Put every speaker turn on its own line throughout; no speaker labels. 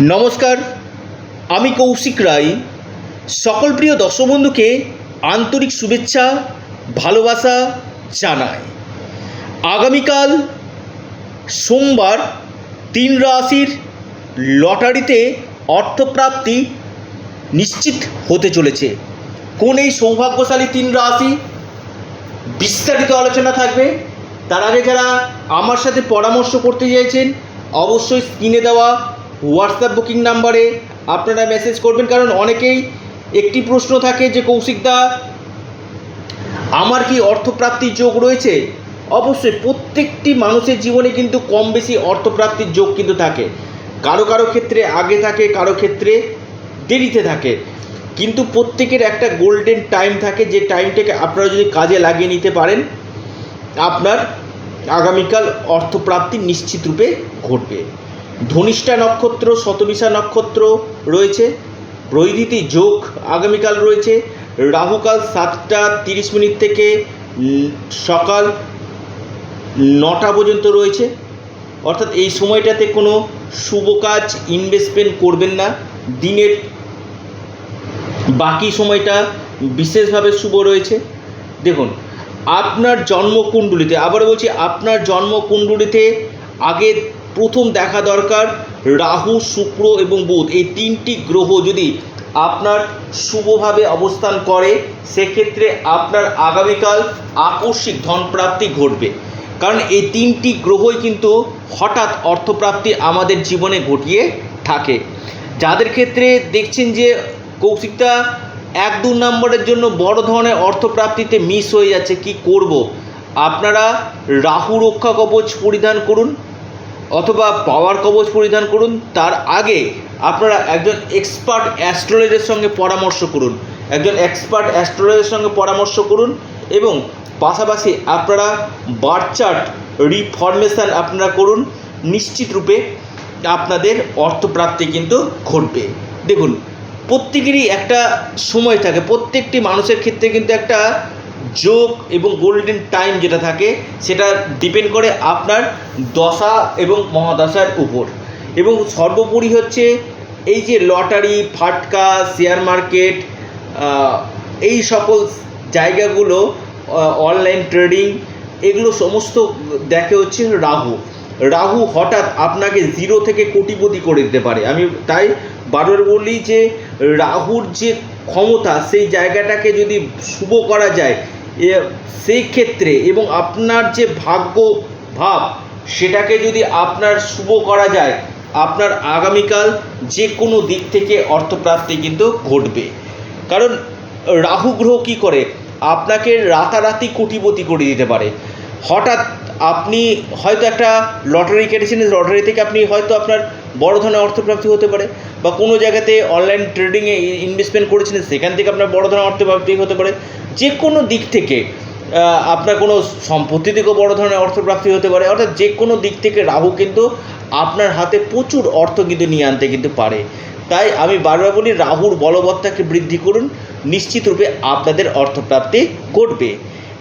নমস্কার, আমি কৌশিক রায়। সকল প্রিয় দর্শক বন্ধুকে আন্তরিক শুভেচ্ছা, ভালোবাসা জানাই। আগামীকাল সোমবার তিন রাশির লটারিতে অর্থপ্রাপ্তি নিশ্চিত হতে চলেছে। কোন এই সৌভাগ্যশালী তিন রাশি? বিস্তারিত আলোচনা থাকবে। তার আগে যারা আমার সাথে পরামর্শ করতে চাইছেন অবশ্যই স্ক্রিনে দেওয়া হোয়াটসঅ্যাপ বুকিং নাম্বারে আপনারা মেসেজ করবেন। কারণ অনেকেই একটি প্রশ্ন থাকে যে কৌশিকদা আমার কি অর্থপ্রাপ্তির যোগ রয়েছে? অবশ্যই প্রত্যেকটি মানুষের জীবনে কিন্তু কম বেশি অর্থপ্রাপ্তির যোগ কিন্তু থাকে। কারও কারও ক্ষেত্রে আগে থাকে, কারও ক্ষেত্রে দেরিতে থাকে। কিন্তু প্রত্যেকের একটা গোল্ডেন টাইম থাকে, যে টাইমটাকে আপনারা যদি কাজে লাগিয়ে নিতে পারেন, আপনার আগামীকাল অর্থপ্রাপ্তি নিশ্চিত রূপে ঘটবে। ধনিষ্ঠা নক্ষত্র শতবিশা নক্ষত্র রয়েছে। বৈদিতি যোগ আগামীকাল রয়েছে। রাহুকাল সাতটা তিরিশ মিনিট থেকে সকাল নটা পর্যন্ত রয়েছে। অর্থাৎ এই সময়টাতে কোনো শুভ কাজ ইনভেস্টমেন্ট করবেন না। দিনের বাকি সময়টা বিশেষভাবে শুভ রয়েছে। দেখুন, আপনার জন্মকুণ্ডলিতে আবার বলছি, আপনার জন্মকুণ্ডলিতে আগে প্রথম দেখা দরকার রাহু, শুক্র এবং বুধ। এই তিনটি গ্রহ যদি আপনার শুভভাবে অবস্থান করে, সেক্ষেত্রে আপনার আগামীকাল আকস্মিক ধনপ্রাপ্তি ঘটবে। কারণ এই তিনটি গ্রহই কিন্তু হঠাৎ অর্থপ্রাপ্তি আমাদের জীবনে ঘটিয়ে থাকে। যাদের ক্ষেত্রে দেখছেন যে কৌশিকটা এক দু নম্বরের জন্য বড় ধরনের অর্থপ্রাপ্তিতে মিস হয়ে যাচ্ছে, কি করব? আপনারা রাহু রক্ষা কবচ পরিধান করুন। অথবা পাওয়ার কবচ পরিধান করুন। তার আগে আপনারা একজন এক্সপার্ট অ্যাস্ট্রোলজের সঙ্গে পরামর্শ করুন। একজন এক্সপার্ট অ্যাস্ট্রোলজের সঙ্গে পরামর্শ করুন এবং পাশাপাশি আপনারা বার্থ চার্ট রিফরমেশান আপনারা করুন। নিশ্চিত রূপে আপনাদের অর্থপ্রাপ্তি কিন্তু ঘটবে। দেখুন, প্রত্যেকেরই একটা সময় থাকে। প্রত্যেকটি মানুষের ক্ষেত্রে কিন্তু একটা যোগ এবং গোল্ডেন টাইম যেটা থাকে, সেটা ডিপেন্ড করে আপনার দশা এবং মহাদশার উপর। এবং সর্বোপরি হচ্ছে এই যে লটারি ফাটকা শেয়ার মার্কেট এই সকল জায়গাগুলো অনলাইন ট্রেডিং এগুলো সমস্ত দেখে হচ্ছে রাহু। রাহু হঠাৎ আপনাকে জিরো থেকে কোটিপতি করে দিতে পারে। আমি তাই বারবার বলি যে, রাহুর যে ক্ষমতা, সেই জায়গাটাকে যদি শুভ করা যায় সেই ক্ষেত্রে এবং আপনার যে ভাগ্য ভাব, সেটাকে যদি আপনার শুভ করা যায়, আপনার আগামীকাল যে কোনো দিক থেকে অর্থপ্রাপ্তি কিন্তু ঘটবে। কারণ রাহু গ্রহ কী করে? আপনাকে রাতারাতি কোটিপতি করে দিতে পারে। হঠাৎ আপনি হয়তো একটা লটারি কেটেছেন লটারি থেকে আপনি হয়তো আপনার বড় ধরনের অর্থপ্রাপ্তি হতে পারে বা কোনো জায়গাতে অনলাইন ট্রেডিংয়ে ইনভেস্টমেন্ট করেছিলেন সেখান থেকে আপনার বড় ধরনের অর্থপ্রাপ্তি হতে পারে। যে কোনো দিক থেকে আপনার কোনো সম্পত্তি থেকেও বড় ধরনের অর্থপ্রাপ্তি হতে পারে, অর্থাৎ যে কোনো দিক থেকে রাহু কিন্তু আপনার হাতে প্রচুর অর্থ কিন্তু নিয়ে আনতে কিন্তু পারে। তাই আমি বারবার বলি, রাহুর বলবত্তাকে বৃদ্ধি করুন, নিশ্চিতরূপে আপনাদের অর্থপ্রাপ্তি ঘটবে।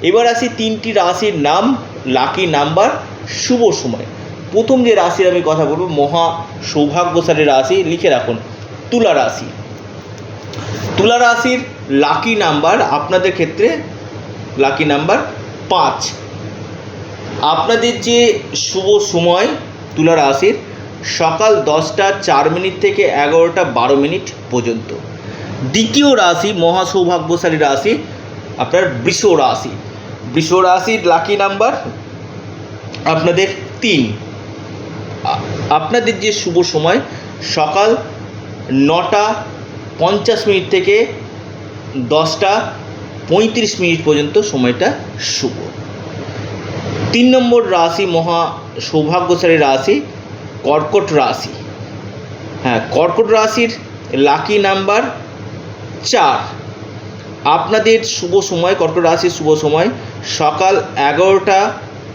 এবার আসি তিনটি রাশির নাম লাকি নাম্বার শুভ সময়। প্রথম যে রাশির আমি কথা বলব, মহা সৌভাগ্যশালী রাশি, লিখে রাখুন, তুলা রাশি। তুলা রাশির লাকি নাম্বার আপনাদের ক্ষেত্রে লাকি নাম্বার পাঁচ। আপনাদের যে শুভ সময় তুলা রাশির, সকাল দশটা চার মিনিট থেকে এগারোটা বারো মিনিট পর্যন্ত। দ্বিতীয় রাশি, মহা সৌভাগ্যশালী রাশি, আপনার বৃষ রাশি। বৃষ রাশির লাকি নাম্বার আপনাদের তিন। আপনাদের যে শুভ সময়, সকাল নটা পঞ্চাশ মিনিট থেকে দশটা পঁয়ত্রিশ মিনিট পর্যন্ত সময়টা শুভ। তিন নম্বর রাশি মহা সৌভাগ্যশালী রাশি, কর্কট রাশি। হ্যাঁ কর্কট রাশির লাকি নাম্বার চার। আপনাদের শুভ সময়, কর্কট রাশির শুভ সময়। সকাল এগারোটা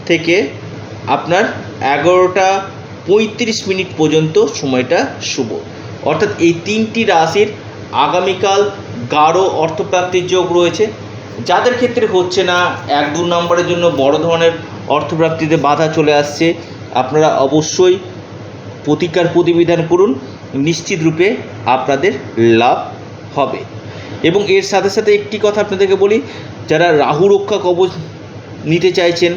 থেকে আপনার এগারোটা পঁয়ত্রিশ মিনিট পর্যন্ত সময়টা শুভ। অর্থাৎ এই তিনটি রাশির আগামীকাল গাঢ় অর্থপ্রাপ্তির যোগ রয়েছে। যাদের ক্ষেত্রে হচ্ছে না, এক দু নম্বরের জন্য বড় ধরনের অর্থপ্রাপ্তিতে বাধা চলে আসছে, আপনারা অবশ্যই প্রতিকার প্রতিবিধান করুন। নিশ্চিত রূপে আপনাদের লাভ হবে। এবং এর সাথে সাথে একটি কথা আপনাদেরকে বলি, যারা রাহু রক্ষা কবচ নিতে চাইছেন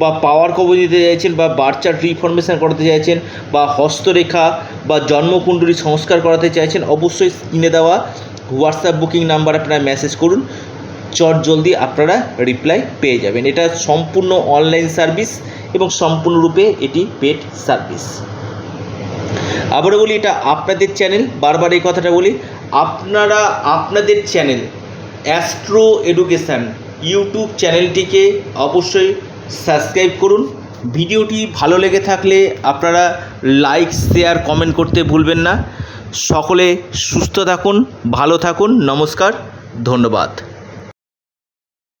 বা পাওয়ার কবচ নিতে চাইছেন বা বার্চার রিফরমেশন করাতে চাইছেন বা হস্তরেখা বা জন্মকুণ্ডলী সংস্কার করাতে চাইছেন, অবশ্যই কিনে দেওয়া হোয়াটসঅ্যাপ বুকিং নাম্বার আপনারা মেসেজ করুন। চট জলদি আপনারা রিপ্লাই পেয়ে যাবেন। এটা সম্পূর্ণ অনলাইন সার্ভিস এবং সম্পূর্ণরূপে এটি পেড সার্ভিস আবারও বলি, এটা আপনাদের চ্যানেল বারবার এই কথাটা বলি, আপনারা আপনাদের চ্যানেল অ্যাস্ট্রো এডুকেশান ইউটিউব চ্যানেলটিকে অবশ্যই সাবস্ক্রাইব করুন। ভিডিওটি ভালো লেগে থাকলে আপনারা লাইক শেয়ার কমেন্ট করতে ভুলবেন না। সকলে সুস্থ থাকুন, ভালো থাকুন, নমস্কার, ধন্যবাদ।